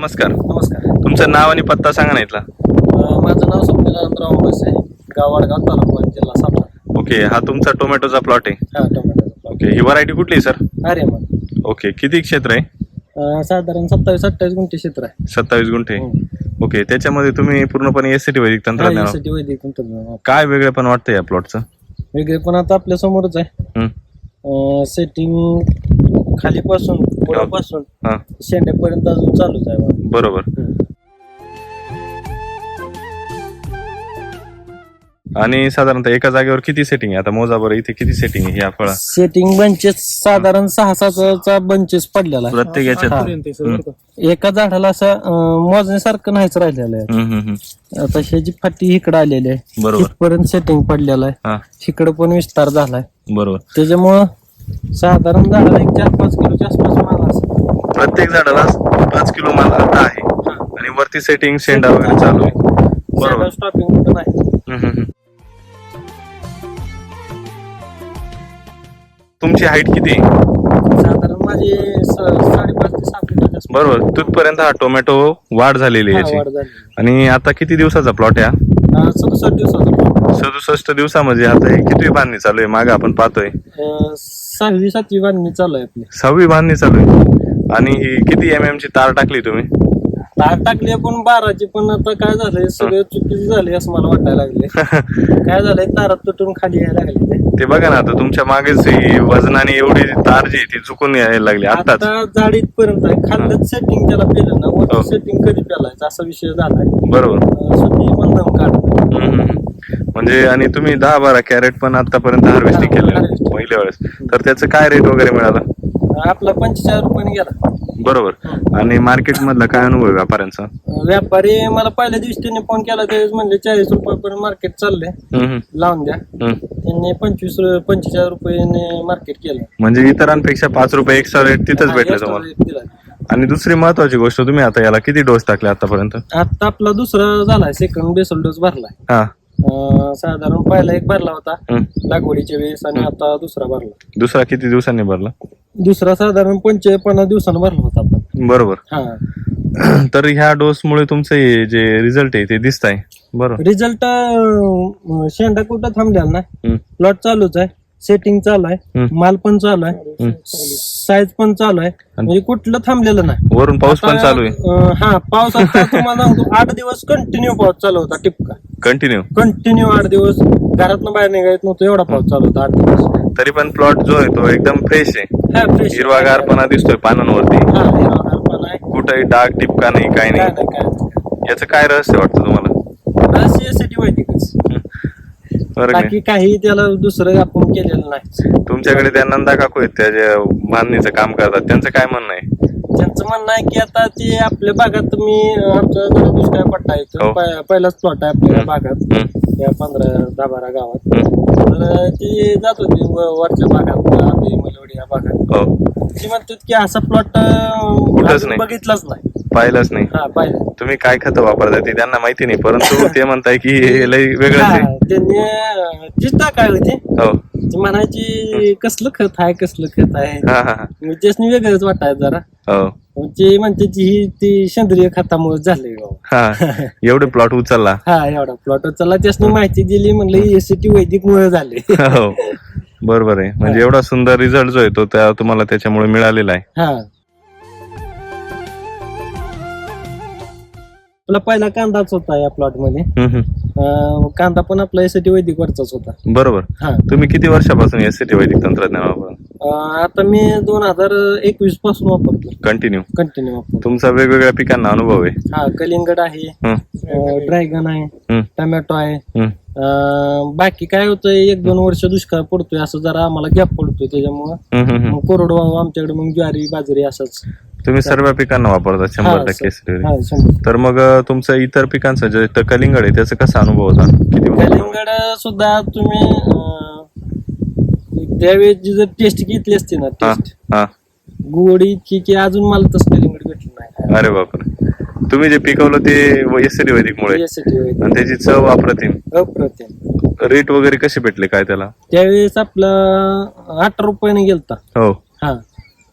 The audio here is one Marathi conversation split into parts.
नमस्कार. नमस्कार. तुमचं नाव आणि पत्ता सांगा ना इथला. अं, माझं नाव स्वप्नील अनंतराव अंबसे गाव वडगाव तालुका जिल्हा सातारा. ओके हा तुमचा टोमॅटोचा प्लॉट आहे. हा टोमॅटोचा ओके ही व्हरायटी कुठली आहे सर? अरे मग ओके किती क्षेत्र आहे? अं, साधारण सत्तावीस अठ्ठावीस गुंठे क्षेत्र आहे. सत्तावीस गुंठे. हम्म. ओके त्याच्यामध्ये तुम्ही पूर्णपणे एस सी टी वैदिक हा, तंत्रज्ञान यासाठी वैदिक तंत्रज्ञान वापर. काय वेगळे पण वाटतं या प्लॉटचं वेगळे पण आता आपल्या समोरच आहे. सेटिंग खालीपासून पुढापासून हा. शेंड्यापर्यंत अजून चालूच आहे. बरोबर. आणि साधारणतः एका जागेवर किती सेटिंग आहे? आता मोजा बरं इथे किती सेटिंग आहे या फळा? सेटिंग बंचेस साधारण सहा सातचा बंचेस पडलेला आहे. प्रत्येक याच्यात हा. एका झाडाला असं अं, मोजण्यासारखं नाहीच राहिलेलं आहे. हम्म, हम्म, हम्म. आता ह्याची फाटी इकडे आलेली आहे बरोबर. इथपर्यंत सेटिंग पडलेलं आहे. हा. इकडे पण विस्तार झालाय. बरोबर. त्याच्यामुळं साधारण झाडाला एक चार पाच किलोच्या आसपास माल असं. प्रत्येक झाडाला पाच किलो माल आता आहे. आणि वरती सेटिंग शेंडा वगैरे चालू आहे. बरोबर. स्टॉपिंग हम्म, हम्म, हम्म. तुमची हाईट किती आहे? साधारण माझी स- साडेपाच ते आसपास बरोबर. तिथपर्यंत हा टोमॅटो वाढ झालेली आहे याची. वाढ झाली आणि आता किती दिवसाचा प्लॉट आहे हा? सदुसष्ट दिवसाचा. सदुसष्ट दिवसामध्ये आता हे किती बांधणी चालू आहे? मागे आपण पाहतोय. अं, सहावी सातवी बांधणी चालू आहे आपली. सहावी बांधणी चालू आहे. आणि ही किती एम एम ची तार टाकली तुम्ही? तार टाकली पण बाराची पण आता काय झालंय? सगळं चुकीचं झालंय असं मला वाटायला लागले काय झालंय? तारात तुटून खाली यायला लागले ते. बघा ना आता तुमच्या मागेच ही वजनाने एवढी तार जी आहे ती चुकून यायला लागली आताच आता जाडीत पर्यंत खाल्लं सेटिंग त्याला पेलं ना हो. सेटिंग कधी पेलायचं? असा विषय झालाय. बरोबर. सुट्टी पण दम काढत हम्म, हम्म. म्हणजे आणि तुम्ही दहा बारा कॅरेट पण आतापर्यंत हार्वेस्टिंग केलं. पहिल्या वेळेस. तर त्याचं काय रेट वगैरे मिळाला? आपला पंचेचाळीस रुपयाने गेला. बरोबर. आणि मार्केट मधला काय अनुभव आहे व्यापाऱ्यांचा? व्यापारी मला पहिल्या दिवशी त्यांनी फोन केला त्यावेळेस म्हणले चाळीस रुपयापर्यंत मार्केट चाललंय. लावून द्या. त्यांनी पंचवीस पंचेचाळीस रुपयाने मार्केट केलं. म्हणजे इतरांपेक्षा पाच रुपये एक्स्ट्रा रेट तिथंच भेटले तुम्हाला. आणि दुसरी महत्वाची गोष्ट तुम्ही आता याला किती डोस टाकले आतापर्यंत? आता आपला दुसरा झालाय सेकंड बेसल डोस भरलाय. हा. अं, साधारण पहिला एक भरला होता. लागवडीच्या वेळेस आणि आता दुसरा भरला. दुसरा किती दिवसांनी भरला? दुसरा साधारण पंचे पन्नास दिवसानं भरला होता आपण. बरोबर. हा. तर ह्या डोस मुळे तुमचं हे जे रिझल्ट आहे ते दिसत आहे बरोबर रिझल्ट शेंडा कुठं थांबलेला ना हम्म, प्लॉट चालूच आहे. सेटिंग चालू आहे. हम्म. माल पण चालू आहे. हम्म. साईज पण चालू आहे. म्हणजे कुठलं थांबलेलं नाही. वरून पाऊस पण चालू आहे. अं, हा पाऊस आता तुम्हाला सांगतो आठ दिवस कंटिन्यू पाऊस चालू होता टिपका. कंटिन्यू कंटिन्यू आठ दिवस. घरातनं बाहेर निघायत नव्हतं एवढा पाऊस चालू होता आठ दिवस. तरी पण प्लॉट जो आहे तो एकदम फ्रेश आहे. हा फ्रेश हिरवागारपणा दिसतोय पानांवरती. हा हिरवागारपणा आहे. कुठेही डाग टिपका नाही काय काय नाही नाही काय नाही. याचं काय रहस्य वाटतं तुम्हाला? रस यासाठी वैदिकच बरं का? बाकी काही त्याला दुसरं आपण केलेलं नाही. तुमच्याकडे त्या नंदा काकू आहेत त्या ज्या बांधणीचं काम करतात त्यांचं काय म्हणणं आहे? त्यांचं म्हणणं आहे की आता ते आपल्या भागात मी आमचा जरा दुष्काळ पट्टा आहे. तो हो. पहिलाच प्लॉट आहे आपल्या भागात. या पंधरा दहा बारा गावात. तर ती जात होती व- वरच्या भागात आपली मलवडी या भागात. हो. ती म्हणतात की असा प्लॉट कुठंच नाही. बघितलाच नाही. पाहिलंच नाही. हा पाहिलं. तुम्ही काय खत वापरता ते त्यांना माहिती नाही परंतु ते म्हणताय की हे लय वेगळंच हा, आहे. त्यांनी अं, टाकाय होती हो. ती म्हणायची कसलं खत आहे कसलं खत आहे. हा हा हा. मग त्यासनी वेगळंच वाटायचं जरा. हो. मग ते म्हणते की ही ती सेंद्रिय खतामुळे झाले हा एवढे प्लॉट उचलला. हा एवढा प्लॉट चला त्यासनी माहिती दिली म्हणलं एसीटी वैदिक मुळे झाले हो. बरोबर आहे. म्हणजे एवढा सुंदर रिझल्ट जो आहे तो त्या तुम्हाला त्याच्यामुळे मिळालेला आहे. हा. आपला पहिला कांदाच होता या प्लॉटमध्ये. हम्म, हम्म. अं, कांदा पण आपला एसीटी वैदिक वरचाच होता. बरोबर. हा. तुम्ही किती वर्षापासून एस टी वैदिक तंत्रज्ञान वापर अं, आता मी दोन हजार एकवीसपासून वापरतो कंटिन्यू कंटिन्यू वापरतो तुमचा वेगवेगळ्या पिकांना अनुभव आहे. हा कलिंगड आहे हम्म, ड्रॅगन आहे हम्म, टमॅटो आहे. हम्म. अं, बाकी काय होतंय एक दोन वर्ष दुष्काळ पडतोय असं जरा आम्हाला गॅप पडतोय त्याच्यामुळं. हम्म, हम्म, हम्म. मग कोरडवाहू आमच्याकडे मग ज्वारी बाजरी असंच. तुम्ही सर्व पिकांना वापरता शंभर टक्के. हा शंभर तर मग अं, तुमचं इतर पिकांचं जे कलिंगड आहे त्याचा कसा अनुभव होता? किती कलिंगड सुद्धा तुम्ही अं, त्यावेळेस जी जर टेस्ट घेतली असती ना हा टेस्ट हा. गोडी की की अजून मला तसं कलिंगड भेटलं नाही. अरे बापरे. तुम्ही जे पिकवलं ते एस टी वैदिक मुळे यासाठी होईल. आणि त्याची चव अप्रतिम. अप्रतिम. रेट वगैरे कसे भेटले काय त्याला? त्यावेळेस आपला आठ रुपयाने गेलता. हो. हा.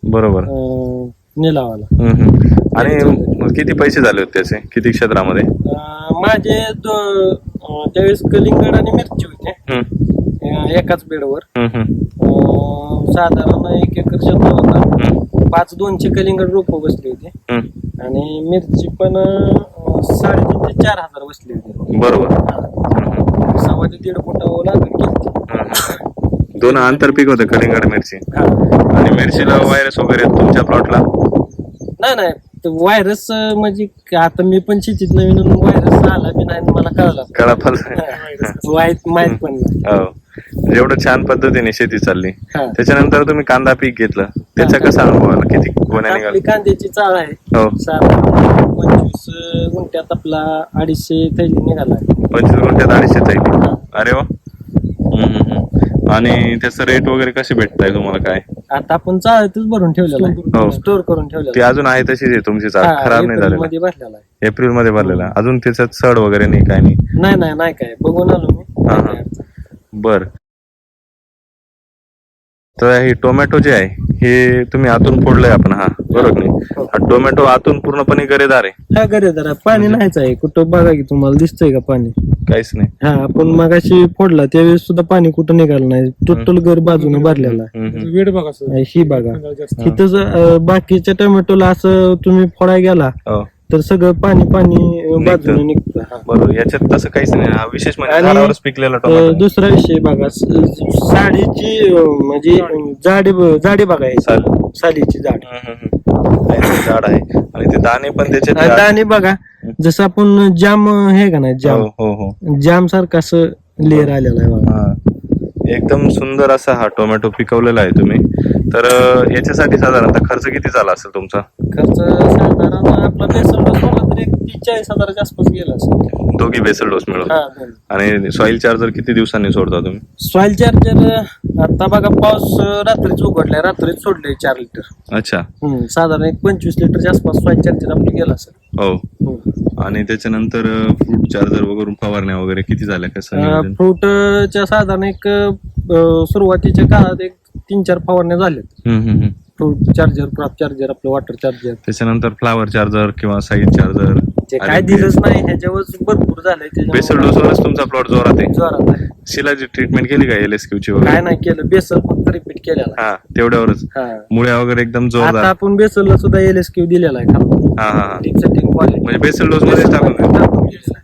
बरोबर. अं, निलावाला. हम्म, हम्म. आणि मग किती पैसे झाले होते त्याचे किती क्षेत्रामध्ये? अं, माझे दो- अं, त्यावेळेस कलिंगड आणि मिरची होते. हम्म, अं, एकाच बेडवर. हम्म, हम्म, अं, साधारण एक एकर क्षेत्र होता. हम्म, पाच दोनशे कलिंगड रोपं बसली होती. हम्म. आणि मिरची पण अं, साडेतीन ते चार हजार बसली होती. बरोबर. हम्म, सव्वा ते दीड फुटावर लागण केली हम्म. दोन आंतर पीक होते कलिंगड मिरची. हा. आणि मिरचीला व्हायरस वगैरे तुमच्या प्लॉटला नाही नाही. व्हायरस म्हणजे आता मी पण शेतीत नवीन व्हायरस आला मी नाही मला कळला. कळा फल वाईट माहीत पण नाही. हो. म्हणजे एवढं छान पद्धतीने शेती चालली. हा. त्याच्यानंतर तुम्ही कांदा पीक घेतलं. त्याचा कसा अनुभव आला? किती गोण्या आपली कांद्याची चाळ आहे. हो. साधारण पंचवीस गुंठ्यात आपला अडीचशे थैली निघाला पंचवीस गुंठ्यात अडीचशे थैली. अरे वा. हम्म, हम्म, हम्म. आणि त्याचं रेट वगैरे कसे भेटताय तुम्हाला काय? आता आपण चाळतच भरून ठेवलेला हो. आहे स्टोर करून ती ठेवलेला अजून आहे तशीच आहे तुमची चाळ. हा, खराब नाही एप्रिल झालेला. मध्ये भरलेला आहे. एप्रिलमध्ये भरलेला. अजून त्याच्यात सड वगैरे नाही काय नाही? नाही नाही नाही काय. बघून आलो मी. हा, हा. बर. तर हे टोमॅटो जे आहे हे तुम्ही आतून फोडलंय आपण हा. बरोबर नाही? हो. हा टोमॅटो आतून पूर्णपणे गरेदार आहे. काय करे जरा पाणी नाहीच आहे. कुठं बघा की तुम्हाला दिसतंय का पाणी? काहीच नाही. हा आपण मगाशी फोडला त्यावेळेस सुद्धा पाणी कुठं निघालं नाही. टोटल घर बाजूने भरलेला आहे. हम्म, हम्म. वेळ बघा सर. ही बघा. तिथंच अं, बाकीच्या टोमॅटोला असं तुम्ही फोडाय गेला हो. तर सगळं पाणी पाणी बाजूने निघतं हा. बरोबर याच्यात तसं काहीच नाही. हा विशेष म्हणजे आणि, झाडावरच पिकलेला अं, टोमॅटो दुसरा विषय बघा स- साडीची अं, म्हणजे जाडी जाडी बघा हे साल. सालीची जाड. हम्म, हम्म, हम्म. आहे ते झाड आहे. आणि ते दाणे पण त्याचे आणि दाणे बघा जसं आपण जाम हे का नाही जाम. हो हो हो. जाम सारखं असं लेअर आलेला आहे बघा. हा. एकदम सुंदर असा हा टोमॅटो पिकवलेला आहे तुम्ही. तर याच्यासाठी साधारणतः खर्च किती झाला असेल तुमचा? खर्च साधारण आपला बेसल डोस म्हणला तर एक तीस चाळीस हजाराच्या आसपास गेला असेल. दोघी बेसल डोस मिळून. हा दोन. आणि सॉइल चार्जर किती दिवसांनी सोडता तुम्ही? सॉइल चार्जर आता बघा पाऊस रात्रीच उघडलाय. रात्रीच सोडले चार लिटर अच्छा. साधारण एक पंचवीस लिटरच्या आसपास सॉइल चार्जर आपलं गेला असेल. हो. हम्म. आणि त्याच्यानंतर फ्रूट चार्जर वगैरे फवारण्या वगैरे किती झाल्या कसं? फ्रूटच्या साधारण एक सुरुवातीच्या काळात एक तीन चार फवारण्या झाल्यात. फ्रूट चार्जर क्रॉप चार्जर आपलं वॉटर चार्जर त्याच्यानंतर फ्लावर चार्जर किंवा साईज चार्जर काय दिलंच नाही ह्याच्यावर भरपूर झालंय. बेसल डोसवरच तुमचा प्लॉट जोरात आहे. जोरात. शिलाची ट्रीटमेंट केली का एल एस ची काय नाही केलं बेसल फक्त रिपीट केलेला तेवढ्यावरच. मुळ्या वगैरे एकदम जोरदार. आपण बेसलला सुद्धा एल एस क्यू दिलेला आहे. हा हा हा टीप सेटिंग क्वालिटी म्हणजे बेसल डोस मध्ये टाकून दिलं.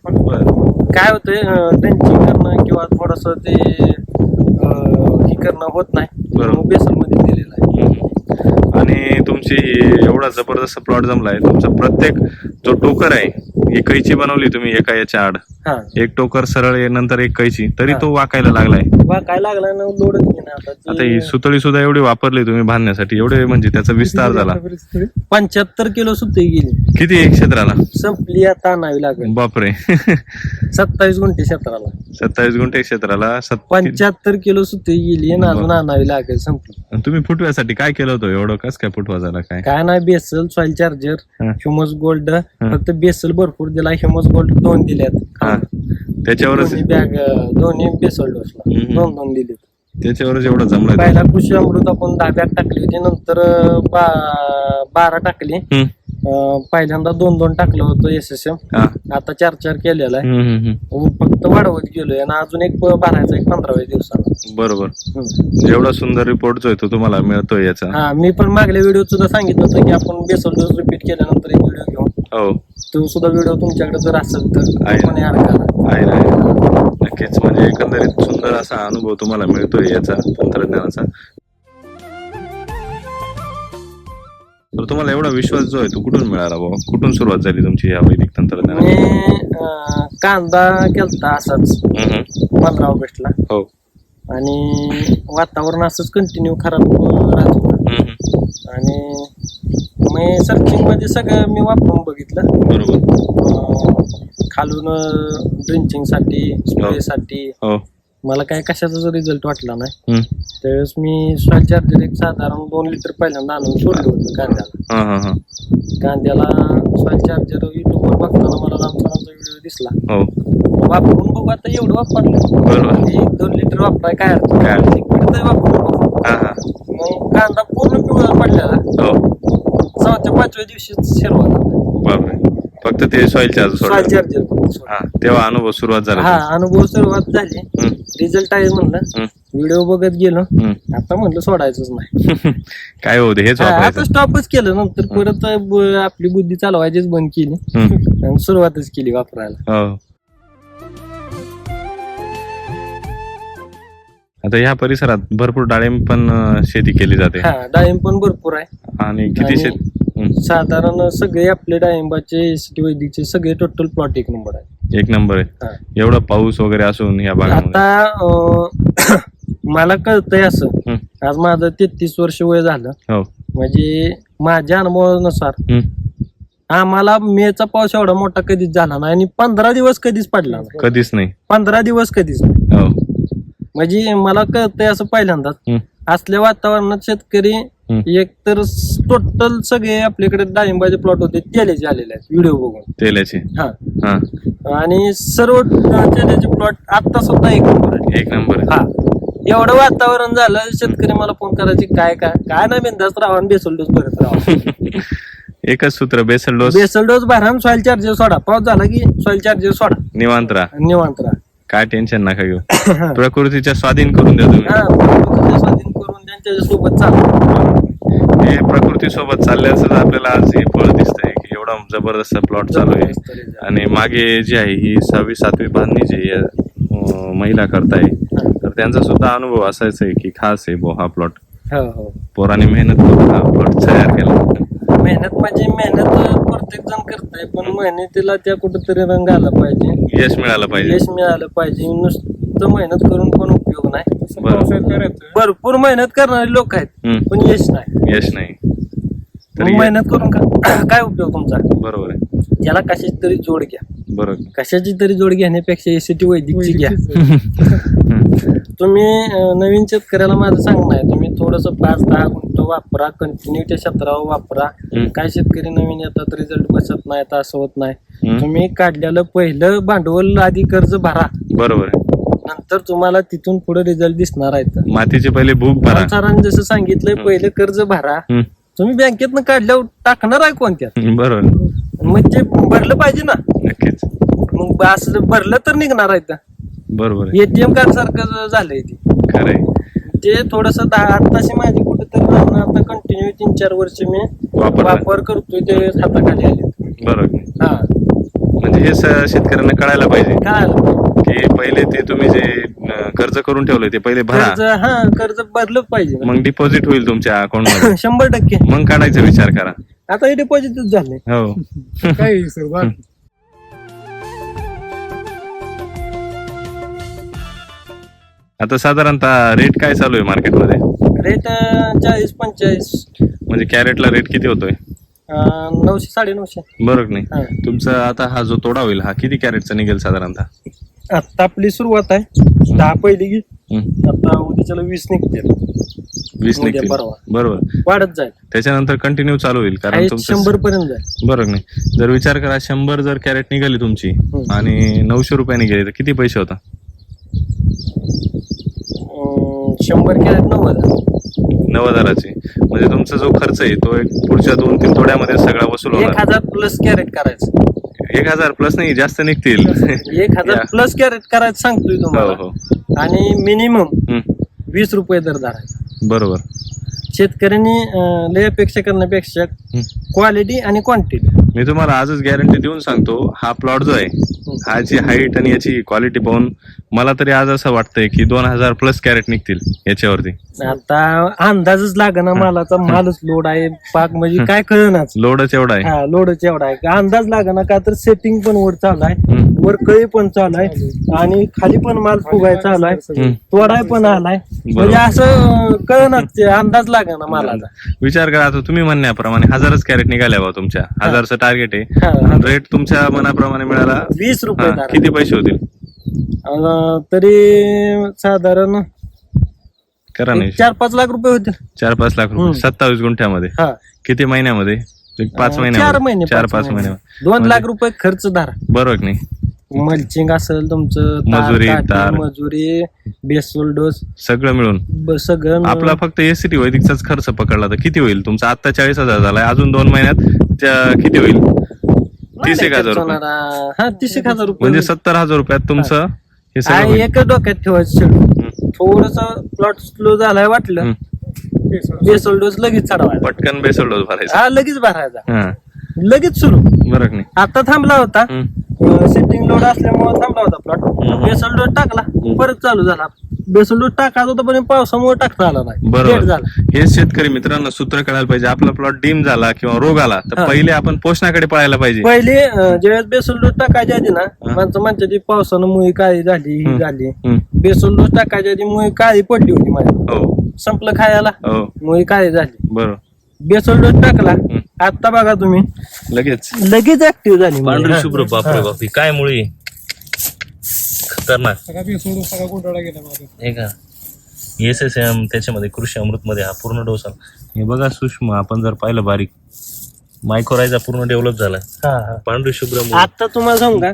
बरं. काय होतंय ड्रेंचिंग करणं किंवा थोडस ते अं, हे करणं होत नाही बरोबर. बेसलमध्ये दिलेलं आहे हम्म. आणि तुमची एवढा जबरदस्त प्लॉट जमलाय तुमचा प्रत्येक जो टोकर आहे ही कैची बनवली तुम्ही एका याच्या आड हा. एक टोकर सरळ आहे, नंतर एक कैची. तरी. तो वाकायला लागलाय. वा काय लागला ना लोडच नाही आता आता ते ही सुतळी सुद्धा एवढी वापरली तुम्ही बांधण्यासाठी एवढे म्हणजे त्याचा विस्तार झाला. पंच्याहत्तर किलो सुद्धा गेली. किती एक क्षेत्राला? संपली आता आणावी लागेल. बापरे. सत्तावीस गुंठे क्षेत्राला. सत्तावीस गुंठे क्षेत्राला सत पंच्याहत्तर किलो सुद्धी गेली अजून आणावी लागेल संपली. तुम्ही फुटव्यासाठी काय केलं होतं? एवढं कस काय फुटवा झाला काय? काय नाही बेसल सॉइल चार्जर हा. Humus gold. फक्त बेसल भरपूर दिला ह्युमस गोल्ड दोन दिल्यात. हा. त्याच्यावरच दोन्ही बॅग दोन्ही बेसल डोसला हम्म. दोन दोन दिले त्याच्यावरच एवढं जमलंय पहिला कृषी अमृत आपण दहा बॅग टाकली होती नंतर अं, बा- बारा टाकली. हम्म. अं, पहिल्यांदा दोन दोन टाकलं होतं एस एस एम हा. आता चार चार केलेला आहे. हम्म, हम्म, हम्म. फक्त वाढवत गेलोय आणि अजून एक भरायचा एक पंधराव्या दिवसाला बरोबर. हम्म. जेवढा सुंदर रिपोर्ट जो आहे तो तुम्हाला मिळतोय याचा. हा मी पण मागल्या व्हिडिओ सुद्धा सांगितलं होतं की आपण बेसल डोस रिपीट केल्यानंतर एक व्हिडिओ घेऊ. हो. तो सुद्धा व्हिडिओ तुमच्याकडे जर असेल तर आहे. तो पण ऍड करा. आहे ना नक्कीच. म्हणजे एकंदरीत सुंदर असा अनुभव तुम्हाला मिळतोय याचा तंत्रज्ञानाचा. तर तुम्हाला एवढा विश्वास जो आहे तो कुठून मिळाला बाबा? कुठून सुरुवात झाली तुमची या वैदिक मी तंत्रज्ञानाची अं, कांदा केलता असाच हम्म, हम्म. पंधरा ऑगस्टला. हो. आणि वातावरण असंच कंटिन्यू खराब अं, राहत होतं. हम्म, हम्म. आणि मी सर्चिंगमध्ये सगळं मी वापरून बघितलं. बरोबर. अं, खालून ड्रिंचिंगसाठी स्प्रे साठी. हो. मला काय कशाचाच रिझल्ट वाटला नाही. हम्म. त्यावेळेस मी चार्जर एक साधारण दोन लिटर पहिल्यांदा आणून सोडलं होतं कांद्याला. हा हा हा. कांद्याला युट्यूबवर बघताना मला रामसरांचा व्हिडिओ दिसला. हो. वापरून बघू आता एवढं वापरलं. बरोबर. एक दोन लिटर वापराय काय तरी वापरून बघू. हा हा. मग कांदा पूर्ण पिवळा पडलेला. हो. चौथ्या पाचव्या दिवशी सुरुवात बापरे फक्त ते सॉइल चार्ज सॉइल सोडलं चार्जर हा तेव्हा अनुभव सुरुवात झाला हा अनुभव सुरुवात झाली हम्म, रिझल्ट आहे म्हणलं हम्म, व्हिडिओ बघत गेलो हम्म. आता म्हणलं सोडायचंच नाही काय होते हेच हा, आता वापरायचं स्टॉपच केलं नंतर परत ब- आपली बुद्धी चालवायचीच बंद केली हम्म, आणि सुरुवातच केली वापरायला हो आता ह्या परिसरात भरपूर डाळिंब पण शेती केली जाते. हा डाळिंब पण भरपूर आहे. आणि किती शेत हम्म, साधारण सगळे आपले डाळिंबाचे एसटी वैदिकचे सगळे टोटल प्लॉट एक नंबर आहे. एक नंबर आहे. एवढा पाऊस वगैरे असून या भागामध्ये. आता अं, मला कळतंय असं. हम्म, आज माझं तेहतीस वर्ष वय झालं. हो. म्हणजे माझ्या अनुभवानुसार हम्म, आम्हाला मेचा पाऊस एवढा मोठा कधीच झाला नाही आणि पंधरा दिवस कधीच पडला नाही. कधीच नाही. पंधरा दिवस कधीच नाही. हो. म्हणजे मला कळतंय असं पहिल्यांदाच. हम्म, असल्या वातावरणात शेतकरी. एक तर टोटल सगळे आपल्याकडे डाळिंबाचे प्लॉट होते तेलेचे आलेले आहेत व्हिडिओ बघून. तेलाचे. हा. हा. आणि सर्व तेलाचे प्लॉट आता सुद्धा एक नंबर आहे एक नंबर. हा. एवढं वातावरण झालं शेतकरी मला फोन करायची काय काय काय नाही बिंदास्त राहा आणि बेसल डोस भरत राहा. एकच सूत्र बेसल डोस बेसल डोस भरा सॉइल चार्जर सोडा. पाऊस झाला की सॉइल चार्जर सोडा. निवांत राहा. आणि निवांत राहा. काय टेन्शन नका घेऊ. प्रकृतीच्या स्वाधीन करून द्या तुम्ही. हा, प्रकृतीचे स्वाधीन करून त्यांच्यासोबत चालू. हे प्रकृती सोबत चालल्याच आपल्याला आज हे फळ दिसतंय की एवढा जबरदस्त प्लॉट चालू आहे. आणि मागे जी आहे ही सहावी सातवी बांधणी जी महिला करताय तर त्यांचा सुद्धा अनुभव असाच आहे की खास आहे बो हा प्लॉट हो हो. पोराने मेहनत करून हा प्लॉट तयार केला. मेहनत म्हणजे मेहनत प्रत्येक जण करतंय पण मेहनतीला त्या कुठेतरी रंग आला पाहिजे. यश मिळालं पाहिजे. यश मिळालं पाहिजे. नुसतं मेहनत करून पण उपयोग नाही. भरपूर मेहनत करणारे लोक आहेत पण यश नाही. यश नाही. मग मेहनत करून का- काय उपयोग तुमचा? बरोबर आहे. त्याला कशाची तरी जोड घ्या. बरोबर. कशाची तरी जोड घेण्यापेक्षा एसीटी वैदिकची घ्या. तुम्ही अं, नवीन शेतकऱ्याला माझं सांगणं आहे. तुम्ही थोडस पाच दहा गुंठ वापरा कंटिन्यू त्या क्षेत्रावर वापरा. काय शेतकरी नवीन येतात रिझल्ट बसत नाही असं होत नाही. तुम्ही काढलेलं पहिलं भांडवल आधी कर्ज भरा. बरोबर नंतर तुम्हाला तिथून पुढे रिझल्ट दिसणार आहेत. मातीची पहिली भूक भरा. सरांनी जसं सांगितलंय पहिलं कर्ज भरा. तुम्ही बँकेतनं काढल्यावर टाकणार आहे कोणत्यात बरोबर. आहे. म्हणजे भरलं पाहिजे ना. नक्कीच. मग असं भरलं तर निघणार आहे बरोबर एटीएम कार्ड सारखं झालंय ते. खरंय ते थोडस दहा आताशी माझी कुठेतरी राहणं आता कंटिन्यू तीन चार वर्ष मी. वापर करतोय ते हाताखाली आले बरोबर. हा. म्हणजे हे स- शेतकऱ्यांना कळायला पाहिजे. काय? की पहिले ते तुम्ही जे अं, कर्ज करून ठेवलंय ते पहिले भरा. कर्ज हा कर्ज भरलं पाहिजे. मग डिपॉझिट होईल तुमच्या अकाउंटमध्ये. शंभर टक्के. मग काढायचा विचार करा. आता हे डिपॉझिटच झाले हो. काय सुरुवात आता साधारणतः रेट काय चालू आहे मार्केटमध्ये रेट चाळीस पंचेचाळीस. म्हणजे कॅरेटला रेट किती होतोय? नऊशे साडे नऊशे बरोबर नाही. तुमचा आता हा जो तोडा होईल हा किती कॅरेटचा निघेल साधारणतः? आता आपली सुरुवात आहे. दहा पहिली हम्म, आता उद्याच्याला वीस निघते वीस निघतील. परवा. बरोबर. वाढत जाईल. त्याच्यानंतर कंटिन्यू चालू होईल कारण तुमचं शंभर पर्यंत जाईल. बरोबर नाही? जर विचार करा शंभर जर कॅरेट निघाली तुमची. आणि नऊशे रुपयाने गेली तर किती पैसे होता अं, शंभर कॅरेट नऊ हजार. नऊ हजाराचे. म्हणजे तुमचा जो खर्च आहे तो एक पुढच्या दोन तीन तोड्यामध्ये सगळा वसूल एक होणार हजार प्लस कॅरेट करायचं. एक हजार प्लस नाही जास्त निघतील. एक हजार या. प्लस कॅरेट करायचं सांगतोय हो तुम्हाला. हो आणि मिनिमम हम्म, वीस रुपये दर धरायचा. बरोबर. शेतकऱ्यांनी अं, लय अपेक्षा करण्यापेक्षा हम्म. क्वालिटी आणि क्वांटिटी मी तुम्हाला आजच गॅरंटी देऊन सांगतो हा प्लॉट जो आहे हा याची हाईट आणि याची क्वालिटी पाहून मला तरी आज असं वाटतंय की दोन हजार प्लस कॅरेट निघतील याच्यावरती. आता अंदाजच लागना मालाचा मालच लोड आहे पाक म्हणजे काय कळनाच. लोडच एवढा आहे. हा लोडच एवढा आहे. अंदाज लागना का तर सेटिंग पण वर चालू आहे. वर कळी पण चालू आहे आणि खाली पण माल फुगाय चालू आहे. तोडाय पण आलाय. म्हणजे असं कळनाच ते अंदाज लागना मालाचा विचार करा आता तुम्ही म्हणण्याप्रमाणे हजारच कॅरेट निघाल्या बा तुमच्या. हजारचं टार्गेट आहे. रेट तुमच्या मनाप्रमाणे मिळाला. वीस रुपये. किती पैसे होतील? तरी साधारण करा नाही चार पाच लाख रुपये होते चार पाच लाख रुपये. सत्तावीस गुंठ्यामध्ये. हा. किती महिन्यामध्ये? पाच महिन्यामध्ये. चार महिने चार पाच महिने. दोन म्हणजे- लाख रुपये खर्च धरा. बरोबर नाही? मल्चिंग असेल तुमचं तार, मजुरी, काठी, तार. मजुरी बेसोल डोस. सगळं मिळून. ब- सगळं मिळून. आपला फक्त एसीटी वैदिकचाच खर्च पकडला तर किती होईल? तुमचा आता चाळीस हजार झालाय. अजून दोन महिन्यात त्या- किती होईल? तीस एक हजार रुपये. होणारा- हा तीस एक हजार रुपये म्हणजे सत्तर हजार रुपयात तुमचं हे. सगळं आहे होईल. एकच डोक्यात ठेवायचं शेड्यूल. हम्म. थोडस प्लॉट स्लो झालाय वाटलं. हम्म. बेसोल डोस लगेच चढवायचा. पटकन बेसल डोस भरायचा. हा लगेच भरायचा. हा. लगेच सुरू. बरं का नाही. आता थांबला होता. हम्म. सेटिंग लोड असल्यामुळे थांबला होता प्लॉट. बेसल डोस टाकला. परत चालू झाला. बेसल डोस टाकायचा होता पण पावसामुळे टाकता आला नाही. लेट बरोबर झाला. हे शेतकरी मित्रांनो सूत्र कळायला पाहिजे. आपला प्लॉट डीम झाला किंवा रोग आला तर हा. पहिले आपण पोषणाकडे पळायला पाहिजे. पहिले अं, ज्यावेळेस बेसल डोस टाकायच्या आधी ना माणसं म्हणते ती पावसानं मुळी काळी झाली ही. झाली. हम्म. बेसल डोस टाकायच्या आधी मुळी काळी पडली होती माझी हो. संपलं खायला. हो. मुळी काळी झाली. बरोबर. बेसल डोस टाकला आता बघा तुम्ही. लगेच. लगेच ऍक्टिव्ह झाली. पांढरी. शुभ्र बापरे बाप ही काय मुळी? खतरनाक. हे का? एस एस एम त्याच्यामध्ये कृषी अमृत मध्ये हा पूर्ण डोस आला. हे बघा सूक्ष्म आपण जर पाहिलं बारीक मायक्रोरायझा पूर्ण डेव्हलप झाला. हा, हा. पांढरी शुभ्र मुळी. आता तुम्हाला सांगू का?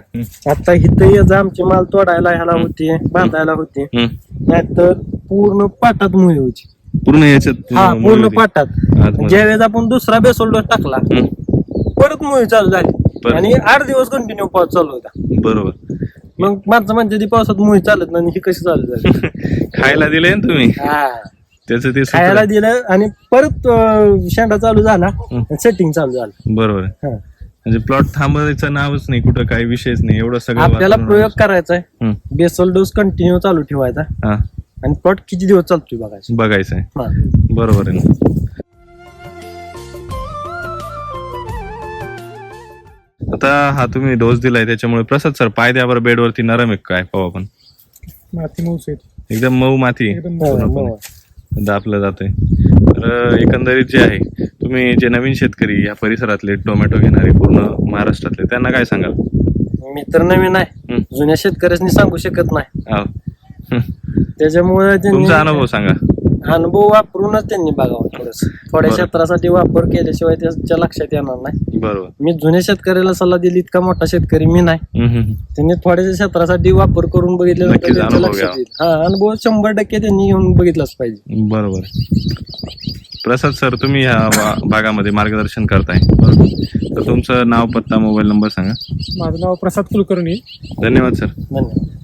आता इथं याचा आमचे माल तोडायला ह्याला होती बांधायला होती. हम्म. नाहीतर पूर्ण पाटात मुळी होती. पूर्ण याच्यात हा पूर्ण होती. पाटात आतमध्ये. ज्यावेळेस आपण दुसरा बेसोल डोस टाकला. परत मुळी चालू झाली परत. आणि आठ दिवस कंटिन्यू पाऊस चालू होता बरोबर मग माणसं म्हणते ती पावसात मुळी चालत नाही आणि ही कशी चालू झाली खायला दिले ना तुम्ही हा. त्याचं ते सूत्र- खायला दिलं आणि परत अं, शेंडा चालू झाला सेटिंग चालू झालं बरोबर आहे हा. म्हणजे प्लॉट थांबायचं नावच नाही कुठं काही विषयच नाही एवढं सगळं आपल्याला वातावरण- प्रयोग करायचा आहे. बेसोल डोस कंटिन्यू चालू ठेवायचा हा आणि प्लॉट किती दिवस चालतोय बघायचं बघायचं आहे हा. बरोबर आहे ना आता हा तुम्ही डोस दिलाय त्याच्यामुळे प्रसाद सर पाय द्या बरं बेडवरती नरम आहे काय पाहू आपण माती मऊस आहे एकदम मऊ माती आहे. एकदम हो, पूर्णपणे. दाबलं जातंय तर एकंदरीत जे आहे तुम्ही जे नवीन शेतकरी या परिसरातले टोमॅटो घेणारे पूर्ण महाराष्ट्रातले त्यांना काय सांगाल मी तर नवीन आहे हम्म. जुन्या शेतकऱ्यांनी सांगू शकत नाही हा. हं. त्याच्यामुळे त्यांनी तुमचा अनुभव सांगा. अनुभव वापरूनच त्यांनी बघावं थोडस. थोड्या क्षेत्रासाठी वापर केल्याशिवाय त्याच्या लक्षात येणार नाही. बरोबर. मी जुन्या शेतकऱ्याला सल्ला दिली इतका मोठा शेतकरी मी नाही. त्यांनी थोड्याशा क्षेत्रासाठी वापर करून बघितलं नक्कीच त्यांच्या अनुभव लक्षात घ्यावा. येईल. हा अनुभव शंभर टक्के त्यांनी घेऊन बघितलाच पाहिजे. बरोबर. प्रसाद सर तुम्ही ह्या भा- भागामध्ये मार्गदर्शन करताय. बरोबर तर तुमचं नाव पत्ता मोबाईल नंबर सांगा. माझं नाव प्रसाद कुलकर्णी. धन्यवाद सर. धन्यवाद.